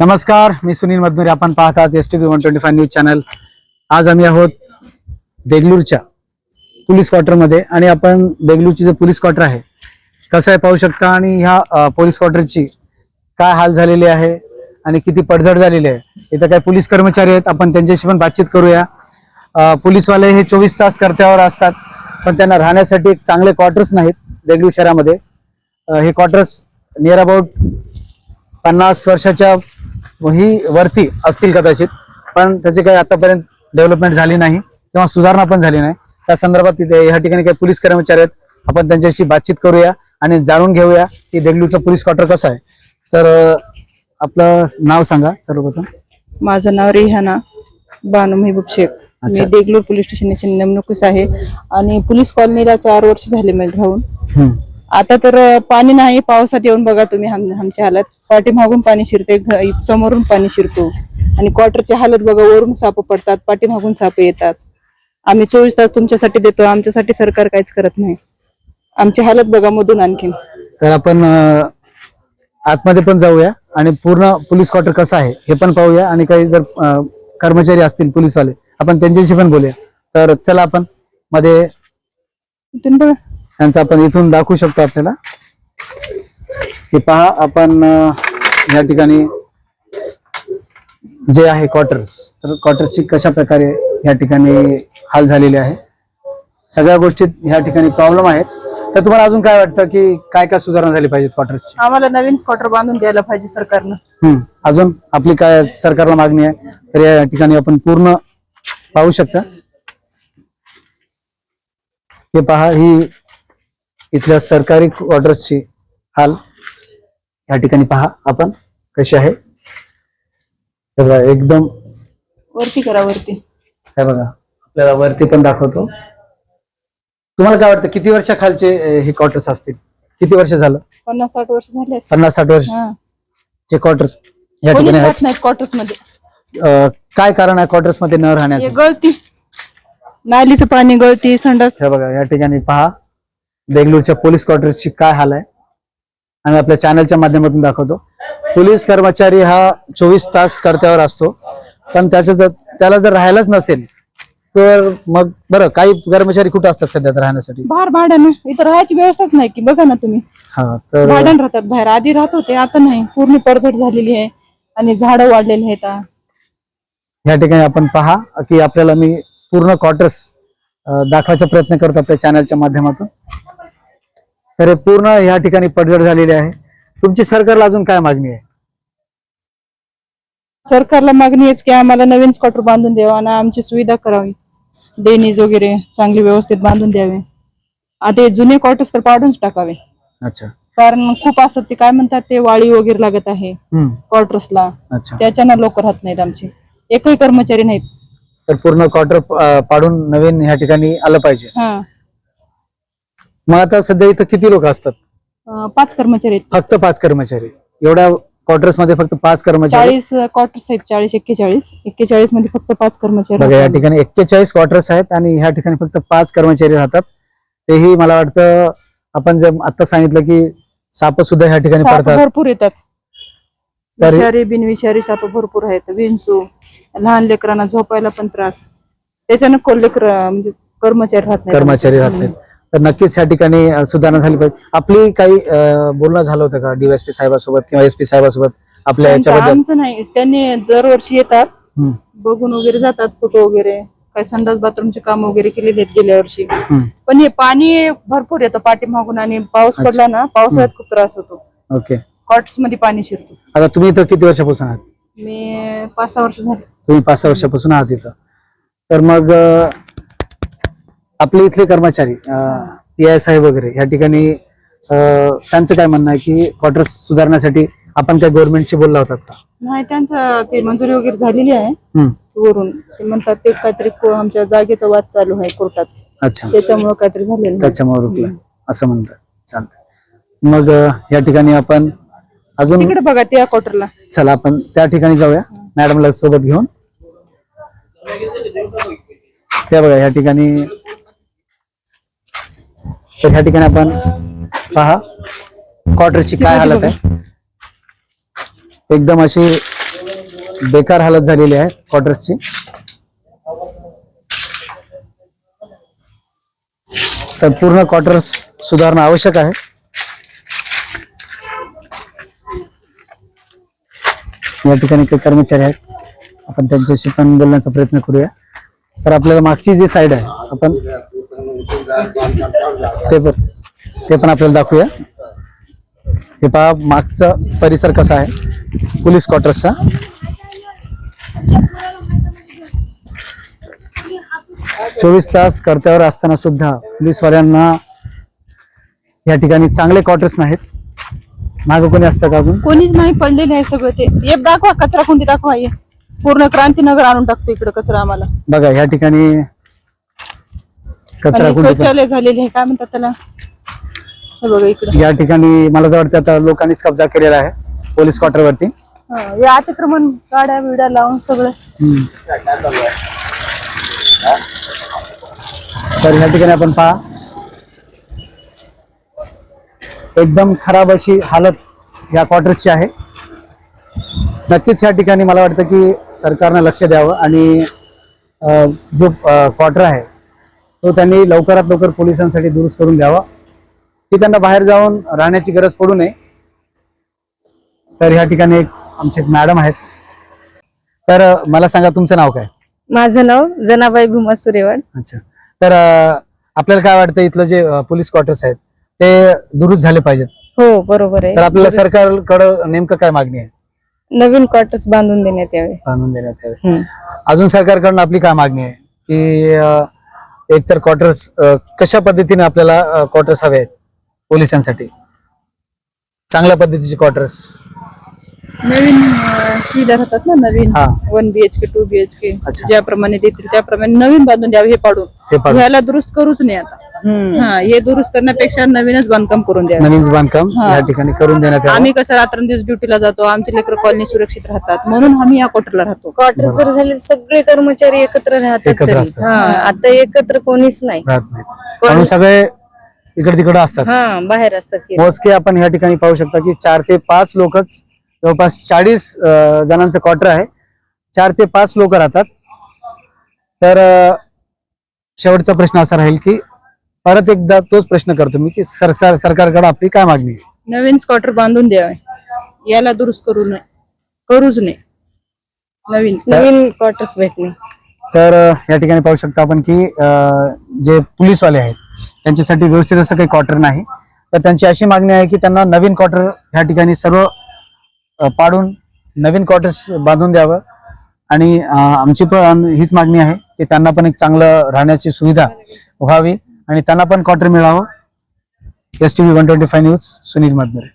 नमस्कार मी सुनील मधनुरे आपण पाहतात S T B one twenty five news channel आज आम्ही आहोत देगलूरच्या पोलीस क्वार्टरमध्ये आणि आपण देगलूरची जे पोलीस क्वार्टर आहे कसं आहे पाहू शकता आणि ह्या पोलीस क्वार्टरची काय हाल झालेली आहे आणि किती पडझड झालेली आहे इथं काही पोलीस कर्मचारी आहेत. आपण त्यांच्याशी पण बातचीत करूया. पोलीसवाले हे चोवीस तास कर्त्यावर असतात पण त्यांना राहण्यासाठी एक चांगले क्वार्टर्स नाहीत देगलूर शहरामध्ये. हे क्वार्टर्स नियर अबाउट पन्नास वर्षाच्या ही वरती असतील कदाचित पण त्याची काही आतापर्यंत डेव्हलपमेंट झाली नाही किंवा सुधारणा पण झाली नाही. त्या संदर्भात तिथे या ठिकाणी काही पोलीस कर्मचारी आहेत. आपण त्यांच्याशी बातचीत करूया आणि जाणून घेऊया की देगलूरचं पोलीस क्वार्टर कसं आहे. तर आपलं नाव सांगा सर्वप्रथम. माझं नाव रेहाना बानू मेहबूब शेख. मी देगलूर पोलीस स्टेशनची नेमणूकच आहे. आणि पोलीस कॉलनीला चार वर्ष झाले मला राहून. आता तर पाणी नाही पावसात येऊन बघा तुम्ही आम- आमची हालत. पाठीमागून पाणी शिरते समोरून पाणी शिरतो. आणि क्वार्टरची हालत बघा वरून साप पडतात पाठीमागून साप येतात. आम्ही चोवीस तास तुमच्यासाठी देतो आमच्यासाठी सरकार काहीच करत नाही. आमची हालत बघा मधून आणखीन. तर आपण आतमध्ये पण जाऊया आणि पूर्ण पोलीस क्वार्टर कसं आहे हे पण पाहूया. आणि काही जर कर्मचारी असतील पोलीसवाले आपण त्यांच्याशी पण बोलूया. तर चला आपण मध्ये बघा. यांचं आपण इथून दाखवू शकतो आपल्याला. हे पहा आपण या ठिकाणी जे आहे क्वार्टर्स तर क्वार्टर्सची कशा प्रकारे या ठिकाणी हाल झालेले आहे? सगळ्या गोष्टीत या ठिकाणी प्रॉब्लेम आहेत. तर तुम्हाला अजून काय वाटतं की काय काय सुधारणा झाली पाहिजे क्वार्टर्सची आम्हाला नवीन क्वार्टर बांधून द्यायला पाहिजे सरकारनं. अजून आपली काय सरकारला मागणी आहे तर या ठिकाणी आपण पूर्ण पाहू शकता. हे पहा ही इथल्या सरकारी क्वार्टर्सची हाल या ठिकाणी पहा. आपण कशी आहे? हे बघा एकदम वरती करा वरती. काय बघा आपल्याला वरती पण दाखवतो. तुम्हाला काय वाटतं किती वर्षाखालचे अं, हे क्वार्टर्स असतील? किती वर्ष झालं? पन्नास साठ वर्ष झाले असतील. पन्नास साठ वर्ष. हा. चे क्वार्टर्स या ठिकाणी आहेत. राहत नाहीत क्वार्टर्समध्ये. अं, काय कारण आहे क्वार्टर्समध्ये न हे राहण्याचं? गळती. नालीचं पाणी गळती संडास. हे बघा या ठिकाणी पहा. देगलूरच्या पोलीस क्वार्टर्सची काय हाल आहे? आणि आपल्या चॅनलच्या माध्यमातून दाखवतो. पोलीस कर्मचारी हा चोवीस तास कर्त्यावर असतो. पण त्याचं जर त्याला जर राहायलाच नसेल तर मग बरं काही कर्मचारी कुठं असतात सध्या तर राहण्यासाठी? बाहेर भाड्यानं. इथं राहायची व्यवस्थाच नाही की बघा ना तुम्ही. हा तर भाड्यानं राहतात बाहेर. आधी राहत होते आता नाही. पूर्ण पडझड झालेली आहे आणि झाडं वाढलेली आहेत. आ. या ठिकाणी आपण पहा की आपल्याला मी पूर्ण क्वार्टर्स दाखवायचा प्रयत्न करतो आपल्या चॅनलच्या माध्यमातून. तर पूर्ण या ठिकाणी पडझड झालेली आहे. तुमची सरकारला अजून काय मागणी आहे? सरकारला मागणी आहेच की आम्हाला नवीन क्वार्टर बांधून द्यावा आणि आमची सुविधा करावी. डेनीज वगैरे चांगली व्यवस्थित बांधून द्यावे. आता हे जुने क्वार्टर्स तर पाडूनच टाकावे. अच्छा. कारण खूप असत ते काय म्हणतात ते वाळी वगैरे लागत आहे हम्म. क्वार्टर्सला अच्छा. त्याच्यानं लोक राहत नाहीत आमचे. एकही कर्मचारी नाहीत. तर पूर्ण क्वार्टर पाडून नवीन ह्या ठिकाणी आलं पाहिजे. हा. मग आता सध्या इथं किती लोक असतात? अं, पाच कर्मचारी आहेत. फक्त पाच कर्मचारी. एवढ्या क्वार्टर्समध्ये फक्त पाच कर्मचारी? चाळीस क्वार्टर्स आहेत चाळीस एक्केचाळीस. एक्केचाळीसमध्ये फक्त पाच कर्मचारी बघा या. ठिकाणी एक्केचाळीस क्वार्टर्स आहेत आणि ह्या ठिकाणी फक्त पाच कर्मचारी राहतात. तेही मला वाटतं आपण जर आता सांगितलं की साप सुद्धा ह्या ठिकाणी साप पडतात. भरपूर येतात. तर- विषारी बिनविषारी साप भरपूर आहेत. विंचू लहान लेकरांना झोपायला पण त्रास. त्याच्यानं को- लेकर म्हणजे कर्मचारी राहत नाही कर्मचारी राहत नाहीत. तर नक्कीच ह्या ठिकाणी सुधारणा झाली पाहिजे. आपली काही बोलणं झालं होतं का डीएसपी साहेबासोबत किंवा एसपी साहेबासोबत? आपल्या याच्याबद्दल? आमचं नाही. त्यांनी दरवर्षी येतात. हम्म, बघून वगैरे जातात फोटो वगैरे. काय संडास बाथरूमचे काम वगैरे केलेले आहेत गेल्या वर्षी. हम्म. पण हे पाणी भरपूर येतं पाठीमागून आणि पाऊस पडला ना पावसाळ्यात खूप त्रास होतो. ओके. कॉट्समध्ये पाणी शिरतो. आता तुम्ही इथं किती वर्षापासून आहात? मी पाच सहा वर्ष झाले. तुम्ही पाच सहा वर्षापासून आहात इथं. तर मग अं, आपले इथले कर्मचारी पी आय साहेब वगैरे या ठिकाणी त्यांचं काय म्हणणं आहे की क्वार्टर्स सुधारण्यासाठी आपण काय गव्हर्नमेंटशी बोलला होतात का? नाही त्यांचं ते मंजुरी वगैरे झालेली आहे. वरून. ते म्हणतात ते काहीतरी आमच्या जागेचा वाद चालू आहे कोर्टात. अच्छा. त्याच्यामुळे काहीतरी झालेलं. त्याच्यामुळे रुकलं असं म्हणतात. चालतंय. मग या ठिकाणी आपण अजून तिकडे बघा त्या क्वार्टरला चला आपण त्या ठिकाणी जाऊया. मॅडमला सोबत घेऊन. त्या बघा या ठिकाणी तर ह्या ठिकाणी आपण पहा क्वार्टरची काय हालत आहे? एकदम अशी बेकार हालत झालेली आहे क्वार्टर्सची तर पूर्ण क्वार्टर्स सुधारणं आवश्यक आहे. या ठिकाणी काही कर्मचारी आहेत. आपण त्यांच्याशी पण बोलण्याचा प्रयत्न करूया. तर आपल्याला मागची जी साईड आहे आपण ते पण ते पण आपल्याला दाखवूया. हे पहा मागचा परिसर कसा आहे? पोलीस क्वार्टर्सचा. चोवीस तास कर्त्यावर असताना सुद्धा पोलीसवाल्यांना या ठिकाणी चांगले क्वार्टर्स नाहीत. मागं कोणी असतं का अजून? कोणीच नाही पडलेले आहे सगळं ते. एक दाखवा कचरा कोणती दाखवा पूर्ण क्रांतीनगर आणून टाकतो इकडे कचरा आम्हाला. बघा या ठिकाणी कचरा आणि कुंडी पण- शौचालय झालेले आहे काय म्हणतात त्याला? हे बघा इकडे. या ठिकाणी मला तर वाटतं आता लोकांनीच कब्जा केलेला आहे पोलीस क्वार्टर वरती हे अतिक्रमण गाड्या बिड्या लावून सगळं. हम्म. तर ह्या ठिकाणी आपण पहा. एकदम खराब अशी हालत या क्वार्टर्सची आहे. नक्कीच या ठिकाणी मला वाटतं की सरकारनं लक्ष द्यावं आणि अं, जो क्वार्टर आहे तो त्यांनी लवकरात लवकर पोलिसांसाठी दुरुस्त करून द्यावा. की त्यांना बाहेर जाऊन राहण्याची गरज पडू नये. तर ह्या ठिकाणी एक आमचे मॅडम आहेत. तर मला सांगा तुमचं नाव काय? माझं नाव जनाबाई भीमा सुरेवाड. अच्छा. तर अं, आपल्याला काय वाटतं इथलं जे अं, पोलीस क्वार्टर्स आहेत ते दुरुस्त झाले पाहिजेत? हो बरोबर तर आहे आपल्याला सरकारकडं नेमकं काय मागणी आहे? नवीन क्वार्टर्स बांधून देण्यात यावे. बांधून देण्यात यावे. हम्म. अजून सरकारकडनं आपली काय मागणी आहे? की अं, एकतर क्वार्टर्स कशा पद्धतीने आपल्याला क्वार्टर्स हवे आहेत पोलिसांसाठी चांगल्या पद्धतीचे क्वार्टर्स नवीन राहतात ना नवीन हा. वन बीएचके टू बीएचके अच्छा. ज्याप्रमाणे देतील त्याप्रमाणे नवीन बांधून द्यावे हे पाडून हे पाडून. ह्याला दुरुस्त करूच नाही आता. हा हे दुरुस्त करण्यापेक्षा नवीनच बांधकाम करून द्यावे नवीन बांधकाम. या ठिकाणी करून देण्यात यावं. आम्ही कसं रात्रंदिवस ड्युटीला जातो आमचे लेकर कॉलनी सुरक्षित राहतात म्हणून आम्ही या क्वार्टरला राहतो. क्वार्टर जर झाले तर सगळे कर्मचारी एकत्र राहतात एकत्र तरी. असतात. हा, आता एकत्र कोणीच नाही. राहत नाही. म्हणून सगळे इकडे तिकडे असतात. हा बाहेर असतात की. मोजके आपण या ठिकाणी पाहू शकता की चार ते पाच लोकच जवळपास चाळीस जणांचं क्वार्टर आहे. चार ते पाच लोक राहतात. तर अं, शेवटचा प्रश्न असा राहील की परत एकदा तोच प्रश्न करतो मी की सर सर- सरकारकडे आपली काय मागणी आहे? नवीन स्कॉटर बांधून द्यावे. याला दुरुस्त करू नये. करूच नये. नवीन. नवीन क्वार्टर्स भेटणे. तर अं, या ठिकाणी पाहू शकता आपण की अं, जे पोलीसवाले आहेत त्यांच्यासाठी व्यवस्थित असं काही क्वार्टर नाही. तर त्यांची अशी मागणी आहे की त्यांना नवीन क्वार्टर ह्या ठिकाणी सर्व अं, पाडून नवीन क्वार्टर्स बांधून द्यावं. आणि अं, आमची पण हीच मागणी आहे की त्यांना पण एक चांगलं राहण्याची सुविधा व्हावी. आणि त्यांना पण क्वार्टर मिळावं. S T V one twenty five news Sunil Madhanre